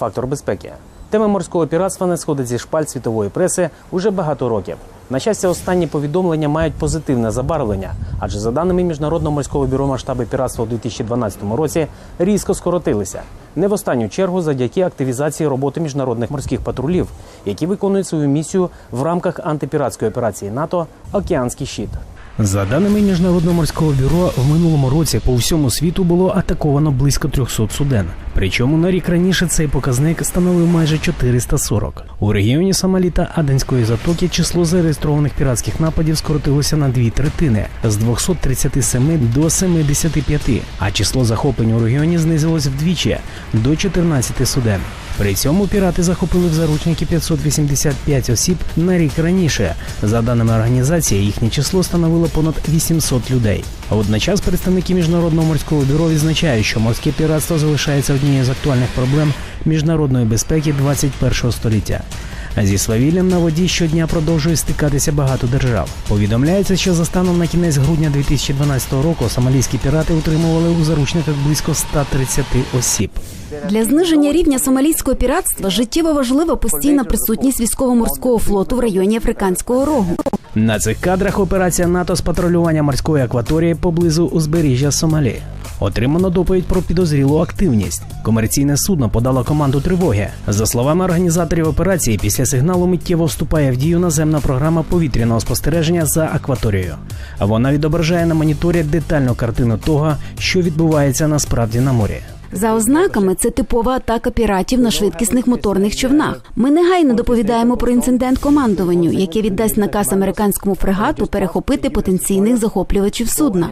Фактор безпеки. Тема морського піратства не сходить зі шпаль світової преси уже багато років. На щастя, останні повідомлення мають позитивне забарвлення, адже за даними міжнародного морського бюро масштаби піратства у 2012 році різко скоротилися. Не в останню чергу завдяки активізації роботи міжнародних морських патрулів, які виконують свою місію в рамках антипіратської операції НАТО Океанський щит. За даними міжнародного морського бюро, в минулому році по всьому світу було атаковано близько 300 суден. Причому на рік раніше цей показник становив майже 440. У регіоні Сомалі та Аденської затоки число зареєстрованих піратських нападів скоротилося на дві третини з 237 до 75, а число захоплень у регіоні знизилось вдвічі до 14 суден. При цьому пірати захопили в заручники 585 осіб на рік раніше. За даними організації, їхнє число становило понад 800 людей. Водночас представники міжнародного морського бюро відзначають, що морське піратство залишається однією з актуальних проблем міжнародної безпеки 21 століття. Зі свавіллям на воді щодня продовжує стикатися багато держав. Повідомляється, що за станом на кінець грудня 2012 року сомалійські пірати утримували у заручниках близько 130 осіб. Для зниження рівня сомалійського піратства життєво важлива постійна присутність військово-морського флоту в районі Африканського рогу. На цих кадрах операція НАТО з патрулювання морської акваторії поблизу узбережжя Сомалі. Отримано доповідь про підозрілу активність. Комерційне судно подало команду тривоги. За словами організаторів операції, після сигналу миттєво вступає в дію наземна програма повітряного спостереження за акваторією. Вона відображає на моніторі детальну картину того, що відбувається насправді на морі. За ознаками, це типова атака піратів на швидкісних моторних човнах. Ми негайно доповідаємо про інцидент командуванню, яке віддасть наказ американському фрегату перехопити потенційних захоплювачів судна.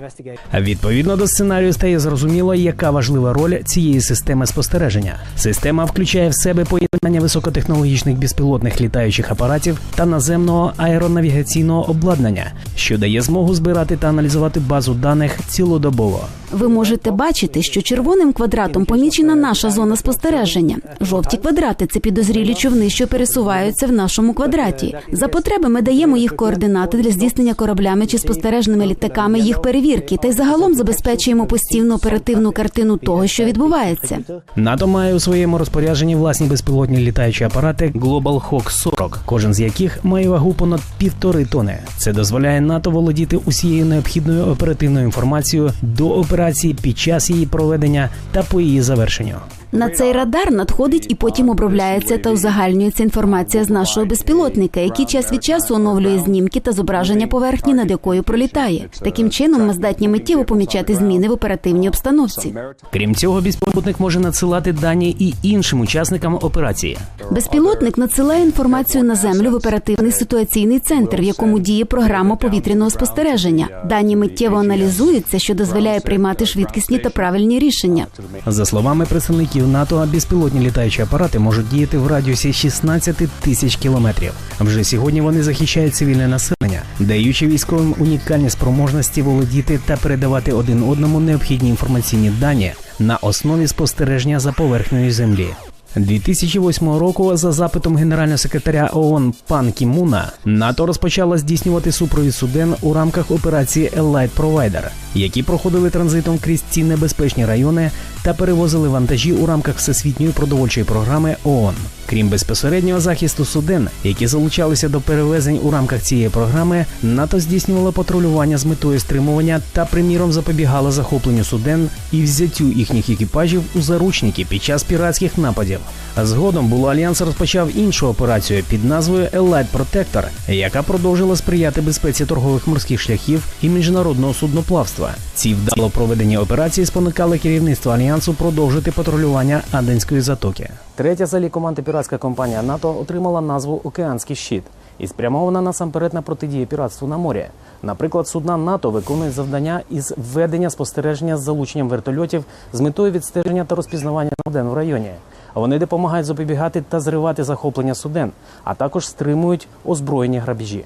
Відповідно до сценарію стає зрозуміло, яка важлива роль цієї системи спостереження. Система включає в себе поєднання високотехнологічних безпілотних літаючих апаратів та наземного аеронавігаційного обладнання, що дає змогу збирати та аналізувати базу даних цілодобово. Ви можете бачити, що червоним квадратом помічена наша зона спостереження. Жовті квадрати це підозрілі човни, що пересуваються в нашому квадраті. За потреби ми даємо їх координати для здійснення кораблями чи спостережними літаками їх перевірки, та й загалом забезпечуємо постійну оперативну картину того, що відбувається. НАТО має у своєму розпорядженні власні безпілотні літаючі апарати Global Hawk 40, кожен з яких має вагу понад півтори тони. Це дозволяє НАТО володіти усією необхідною оперативною інформацією до операції під час її проведення та по її завершенню. На цей радар надходить і потім обробляється та узагальнюється інформація з нашого безпілотника, який час від часу оновлює знімки та зображення поверхні, над якою пролітає. Таким чином, ми здатні миттєво помічати зміни в оперативній обстановці. Крім цього, безпілотник може надсилати дані і іншим учасникам операції. Безпілотник надсилає інформацію на землю в оперативний ситуаційний центр, в якому діє програма повітряного спостереження. Дані миттєво аналізуються, що дозволяє приймати швидкісні та правильні рішення. За словами представників НАТО, безпілотні літаючі апарати можуть діяти в радіусі 16 тисяч кілометрів. Вже сьогодні вони захищають цивільне населення, даючи військовим унікальні спроможності володіти та передавати один одному необхідні інформаційні дані на основі спостереження за поверхнею землі. 2008 року, за запитом генерального секретаря ООН Пан Кімуна, НАТО розпочало здійснювати супровід суден у рамках операції Allied Provider, які проходили транзитом крізь ці небезпечні райони та перевозили вантажі у рамках всесвітньої продовольчої програми ООН. Крім безпосереднього захисту суден, які залучалися до перевезень у рамках цієї програми, НАТО здійснювало патрулювання з метою стримування та, приміром, запобігало захопленню суден і взяттю їхніх екіпажів у заручники під час піратських нападів. Згодом було альянс розпочав іншу операцію під назвою Allied Protector, яка продовжила сприяти безпеці торгових морських шляхів і міжнародного судноплавства. Ці вдало проведені операції спонукали керівництво альянсу продовжити патрулювання Аденської затоки. Третя за ліком антипіратська компанія НАТО отримала назву Океанський щит і спрямована насамперед на протидії піратству на морі. Наприклад, судна НАТО виконують завдання із введення спостереження з залученням вертольотів з метою відстеження та розпізнавання на в районі. Вони допомагають запобігати та зривати захоплення суден, а також стримують озброєні грабіжі.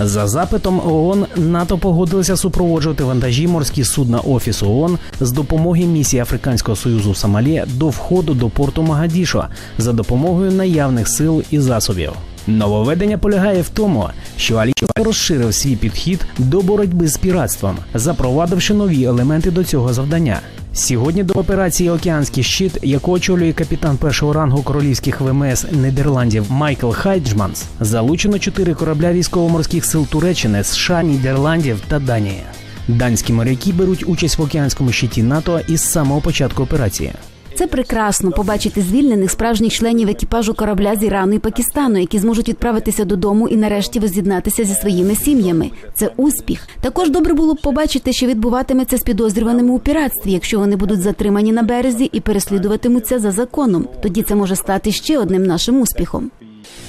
За запитом ООН НАТО погодилися супроводжувати вантажі морські судна Офісу ООН з допомоги місії Африканського союзу в Сомалі до входу до порту Магадішо за допомогою наявних сил і засобів. Нововведення полягає в тому, що Алічо розширив свій підхід до боротьби з піратством, запровадивши нові елементи до цього завдання. Сьогодні до операції Океанський щит, яку очолює капітан першого рангу королівських ВМС Нідерландів Майкл Хайджманс, залучено чотири корабля військово-морських сил Туреччини, США, Нідерландів та Данії. Данські моряки беруть участь в океанському щиті НАТО із самого початку операції. Це прекрасно побачити звільнених справжніх членів екіпажу корабля з Ірану і Пакистану, які зможуть відправитися додому і нарешті воз'єднатися зі своїми сім'ями. Це успіх. Також добре було б побачити, що відбуватиметься з підозрюваними у піратстві, якщо вони будуть затримані на березі і переслідуватимуться за законом. Тоді це може стати ще одним нашим успіхом.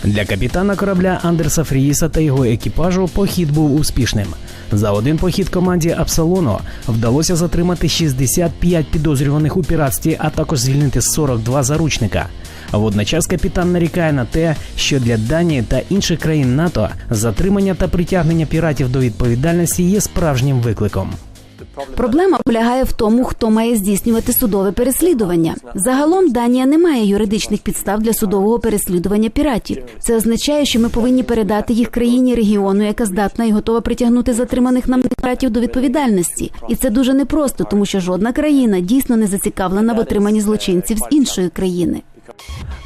Для капітана корабля Андерса Фріїса та його екіпажу похід був успішним. За один похід команді Апсалону вдалося затримати 65 підозрюваних у піратстві, а також звільнити 42 заручника. Водночас капітан нарікає на те, що для Данії та інших країн НАТО затримання та притягнення піратів до відповідальності є справжнім викликом. Проблема полягає в тому, хто має здійснювати судове переслідування. Загалом Данія не має юридичних підстав для судового переслідування піратів. Це означає, що ми повинні передати їх країні регіону, яка здатна і готова притягнути затриманих нам піратів до відповідальності. І це дуже непросто, тому що жодна країна дійсно не зацікавлена в отриманні злочинців з іншої країни.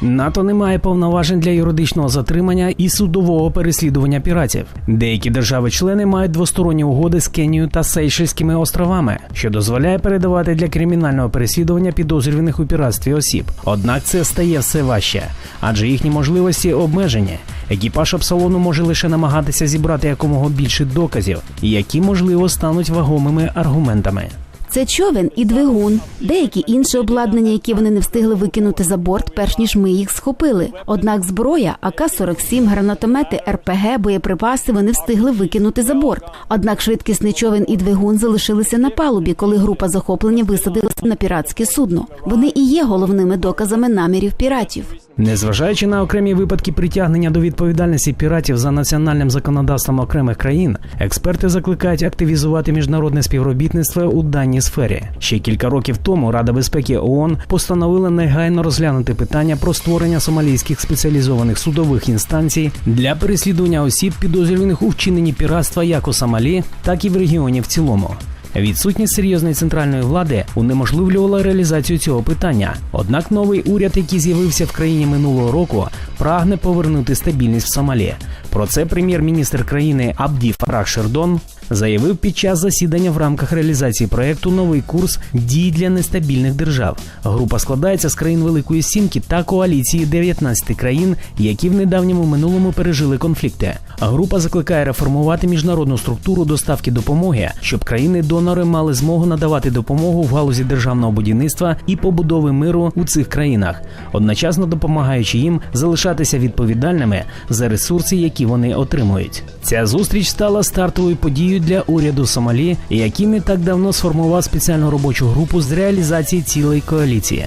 НАТО не має повноважень для юридичного затримання і судового переслідування піратів. Деякі держави-члени мають двосторонні угоди з Кенією та Сейшельськими островами, що дозволяє передавати для кримінального переслідування підозрюваних у піратстві осіб. Однак це стає все важче, адже їхні можливості обмежені. Екіпаж Апсалону може лише намагатися зібрати якомога більше доказів, які можливо стануть вагомими аргументами. Це човен і двигун, деякі інші обладнання, які вони не встигли викинути за борт, перш ніж ми їх схопили. Однак зброя, АК-47, гранатомети, РПГ, боєприпаси вони встигли викинути за борт. Однак швидкісний човен і двигун залишилися на палубі, коли група захоплення висадилася на піратське судно. Вони і є головними доказами намірів піратів. Незважаючи на окремі випадки притягнення до відповідальності піратів за національним законодавством окремих країн, експерти закликають активізувати міжнародне співробітництво у даній сфері. Ще кілька років тому Рада безпеки ООН постановила негайно розглянути питання про створення сомалійських спеціалізованих судових інстанцій для переслідування осіб, підозрюваних у вчиненні піратства як у Сомалі, так і в регіоні в цілому. Відсутність серйозної центральної влади унеможливлювала реалізацію цього питання. Однак новий уряд, який з'явився в країні минулого року, прагне повернути стабільність в Сомалі. Про це прем'єр-міністр країни Абді Фарах Шердон заявив під час засідання в рамках реалізації проекту Новий курс дій для нестабільних держав. Група складається з країн Великої Сімки та коаліції 19 країн, які в недавньому минулому пережили конфлікти. Група закликає реформувати міжнародну структуру доставки допомоги, щоб країни-донори мали змогу надавати допомогу в галузі державного будівництва і побудови миру у цих країнах, одночасно допомагаючи їм залишатися відповідальними за ресурси, які вони отримують. Ця зустріч стала стартовою подією для уряду Сомалі, який не так давно сформував спеціальну робочу групу з реалізації цілої коаліції.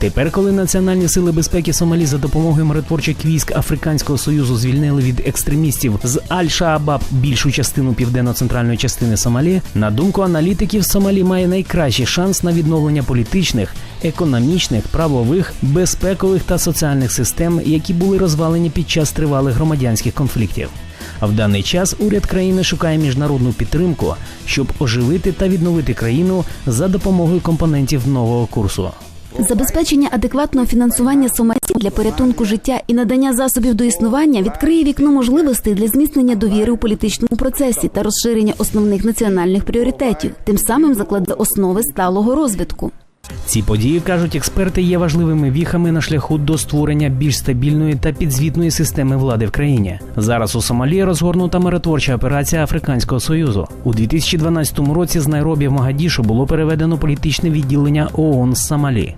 Тепер, коли національні сили безпеки Сомалі за допомогою миротворчих військ Африканського союзу звільнили від екстремістів з Аль-Шаабаб більшу частину південно-центральної частини Сомалі, на думку аналітиків, Сомалі має найкращий шанс на відновлення політичних, економічних, правових, безпекових та соціальних систем, які були розвалені під час тривалих громадянських конфліктів. А в даний час уряд країни шукає міжнародну підтримку, щоб оживити та відновити країну за допомогою компонентів нового курсу. Забезпечення адекватного фінансування Сомалі для порятунку життя і надання засобів до існування відкриє вікно можливостей для зміцнення довіри у політичному процесі та розширення основних національних пріоритетів, тим самим закладе основи сталого розвитку. Ці події кажуть експерти є важливими віхами на шляху до створення більш стабільної та підзвітної системи влади в країні. Зараз у Сомалі розгорнута миротворча операція Африканського союзу у 2012 році. З Найробі в Магадішу було переведено політичне відділення ООН з Сомалі.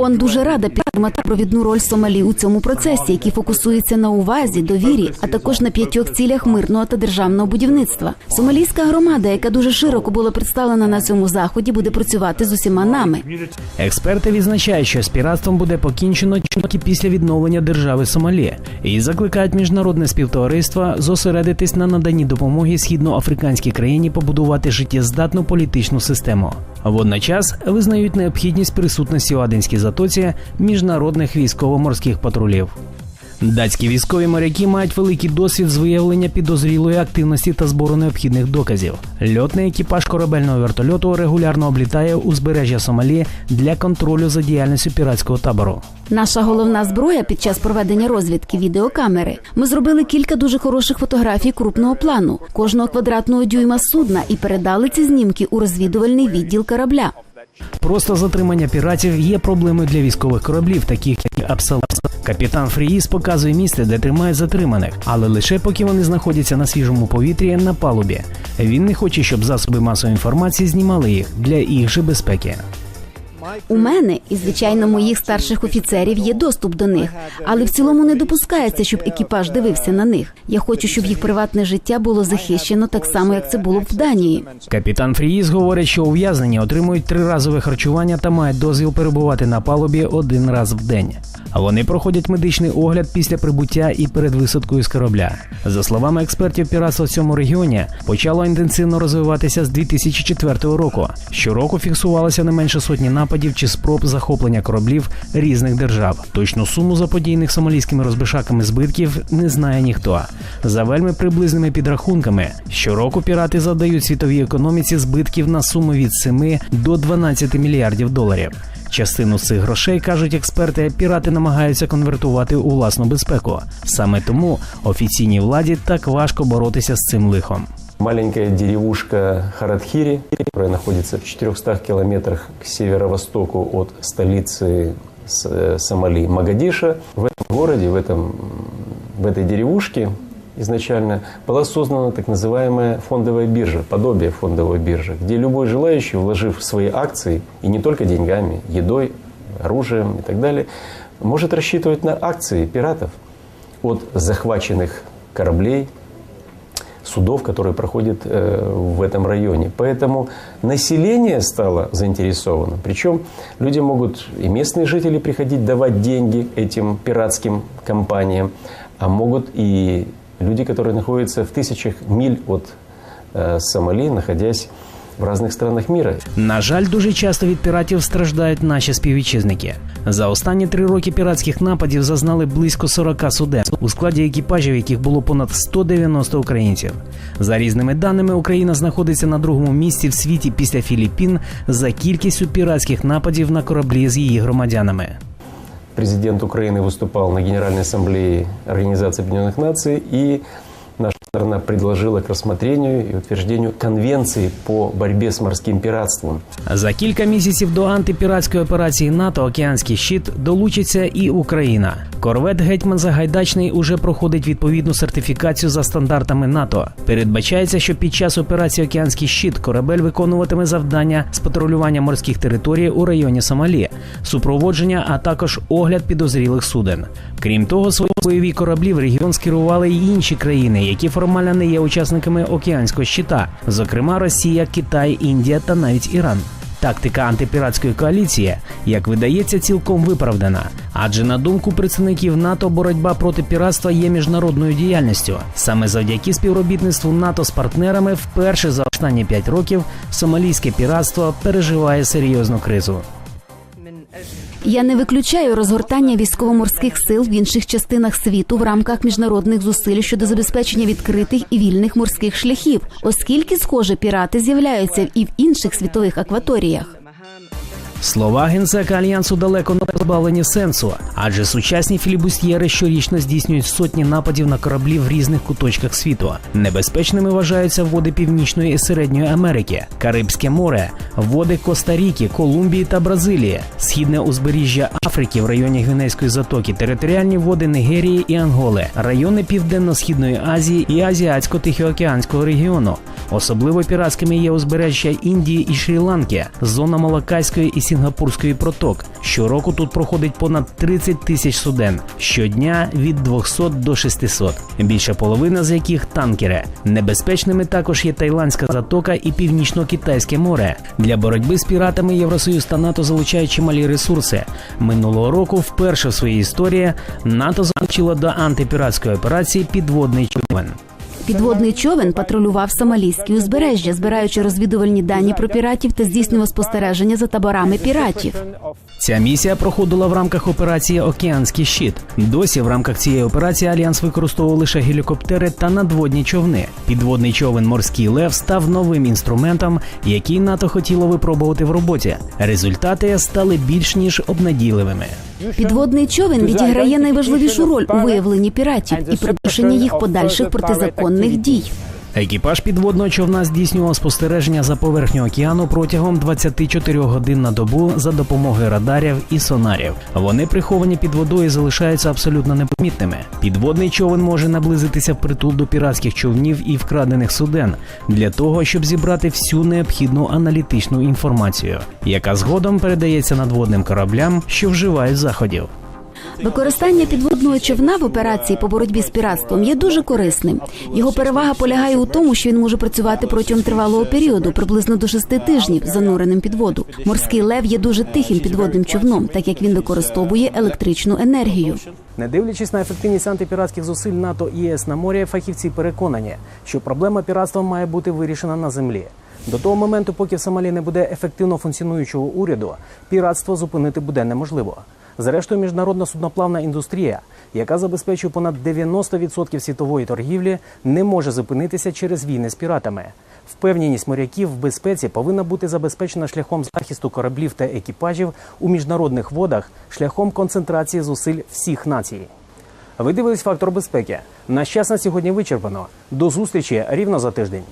ООН дуже рада підтримати провідну роль Сомалі у цьому процесі, який фокусується на увазі, довірі, а також на п'ятьох цілях мирного та державного будівництва. Сомалійська громада, яка дуже широко була представлена на цьому заході, буде працювати з усіма нами. Експерти відзначають, що з піратством буде покінчено тільки після відновлення держави Сомалі і закликають міжнародне співтовариство зосередитись на наданні допомоги східноафриканській країні побудувати життєздатну політичну систему. Водночас визнають необхідність присутності у Аденській затоці міжнародних військово-морських патрулів. Датські військові моряки мають великий досвід з виявлення підозрілої активності та збору необхідних доказів. Льотний екіпаж корабельного вертольоту регулярно облітає узбережжя Сомалі для контролю за діяльністю піратського табору. Наша головна зброя під час проведення розвідки відеокамери. Ми зробили кілька дуже хороших фотографій крупного плану кожного квадратного дюйма судна і передали ці знімки у розвідувальний відділ корабля. Просто затримання піратів є проблемою для військових кораблів, таких як Апсалас. Капітан Фріїс показує місце, де тримає затриманих, але лише поки вони знаходяться на свіжому повітрі на палубі. Він не хоче, щоб засоби масової інформації знімали їх для їх же безпеки. У мене і звичайно моїх старших офіцерів є доступ до них, але в цілому не допускається, щоб екіпаж дивився на них. Я хочу, щоб їх приватне життя було захищено так само, як це було б в Данії. Капітан Фріїс говорить, що ув'язнені отримують триразове харчування та мають дозвіл перебувати на палубі один раз в день. А вони проходять медичний огляд після прибуття і перед висадкою з корабля. За словами експертів, піратство в цьому регіоні почало інтенсивно розвиватися з 2004 року. Щороку фіксувалося не менше сотні нападів чи спроб захоплення кораблів різних держав. Точну суму заподіяних сомалійськими розбишаками збитків не знає ніхто. За вельми приблизними підрахунками, щороку пірати завдають світовій економіці збитків на суму від 7 до 12 мільярдів доларів. Частину цих грошей кажуть експерти, пірати намагаються конвертувати у власну безпеку. Саме тому офіційній владі так важко боротися з цим лихом. Маленькая деревушка Харадхири, которая находится в 400 километрах к северо-востоку от столицы э, Сомали Магадиша. В этом городе, в, этом, в этой деревушке изначально была создана так называемая фондовая биржа, подобие фондовой биржи, где любой желающий, вложив свои акции, и не только деньгами, едой, оружием и так далее, может рассчитывать на акции пиратов от захваченных кораблей, судов, которые проходят э, в этом районе. Поэтому население стало заинтересовано. Причем люди могут, и местные жители приходить давать деньги этим пиратским компаниям, а могут и люди, которые находятся в тысячах миль от э, Сомали, находясь в разных странах мира. На жаль, дуже часто від піратів страждають наші співвітчизники. За останні три роки піратських нападів зазнали близько 40 суден, у складі екіпажів, яких було понад 190 українців. За різними даними, Україна знаходиться на другому місці в світі після Філіппін за кількістю піратських нападів на кораблі з її громадянами. Президент Украины выступал на Генеральной Ассамблее Организации Объединенных Наций, и наша страна предложила к рассмотрению и утверждению конвенции по борьбе с морским пиратством. За кілька місяців до антипіратської операції НАТО Океанський щит долучиться і Україна. Корвет Гетьман Загайдачний уже проходить відповідну сертифікацію за стандартами НАТО. Передбачається, що під час операції Океанський щит корабель виконуватиме завдання з патрулювання морських територій у районі Сомалі, супроводження, а також огляд підозрілих суден. Крім того, свої бойові кораблі в регіон скерували й інші країни, які формально не є учасниками океанського щита, зокрема Росія, Китай, Індія та навіть Іран. Тактика антипіратської коаліції, як видається, цілком виправдана. Адже на думку представників НАТО, боротьба проти піратства є міжнародною діяльністю. Саме завдяки співробітництву НАТО з партнерами вперше за останні 5 років сомалійське піратство переживає серйозну кризу. Я не виключаю розгортання військово-морських сил в інших частинах світу в рамках міжнародних зусиль щодо забезпечення відкритих і вільних морських шляхів, оскільки, схоже, пірати з'являються і в інших світових акваторіях. Слова генсека альянсу далеко не позбавлені сенсу, адже сучасні філібустьєри щорічно здійснюють сотні нападів на кораблі в різних куточках світу. Небезпечними вважаються води Північної і Середньої Америки, Карибське море, води Коста-Ріки, Колумбії та Бразилії, східне узбережжя Африки в районі Гвінейської затоки, територіальні води Нігерії і Анголи, райони Південно-східної Азії і Азіатсько-Тихоокеанського регіону. Особливо піратськими є узбережжя Індії і Шрі-Ланки, зона Малакайської і Сінгапурської проток. Щороку тут проходить понад 30 тисяч суден, щодня від 200 до 600, більша половина з яких танкери. Небезпечними також є Таїландська затока і Північно-Китайське море. Для боротьби з піратами Євросоюз та НАТО залучають чималі ресурси. Минулого року, вперше в своїй історії, НАТО залучило до антипіратської операції підводний човен. Підводний човен патрулював Сомалійське узбережжя, збираючи розвідувальні дані про піратів та здійснював спостереження за таборами піратів. Ця місія проходила в рамках операції Океанський щит. Досі в рамках цієї операції Альянс використовував лише гелікоптери та надводні човни. Підводний човен Морський лев став новим інструментом, який НАТО хотіло випробувати в роботі. Результати стали більш ніж обнадійливими. Підводний човен відіграє найважливішу роль у виявленні піратів і придушенні їх подальших протизаконних дій. Екіпаж підводного човна здійснював спостереження за поверхню океану протягом 24 годин на добу за допомогою радарів і сонарів. Вони приховані під водою залишаються абсолютно непомітними. Підводний човен може наблизитися впритул до піратських човнів і вкрадених суден для того, щоб зібрати всю необхідну аналітичну інформацію, яка згодом передається надводним кораблям, що вживають заходів. Використання підводного човна в операції по боротьбі з піратством є дуже корисним. Його перевага полягає у тому, що він може працювати протягом тривалого періоду, приблизно до шести тижнів, зануреним під воду. Морський лев є дуже тихим підводним човном, так як він використовує електричну енергію. Не дивлячись на ефективність антипіратських зусиль НАТО і ЄС на морі, фахівці переконані, що проблема піратства має бути вирішена на землі. До того моменту, поки в Сомалі не буде ефективно функціонуючого уряду, піратство зупинити буде неможливо. Зрештою, міжнародна судноплавна індустрія, яка забезпечує понад 90% світової торгівлі, не може зупинитися через війни з піратами. Впевненість моряків в безпеці повинна бути забезпечена шляхом захисту кораблів та екіпажів у міжнародних водах, шляхом концентрації зусиль всіх націй. Ви дивились фактор безпеки. Наш час на сьогодні вичерпано. До зустрічі рівно за тиждень.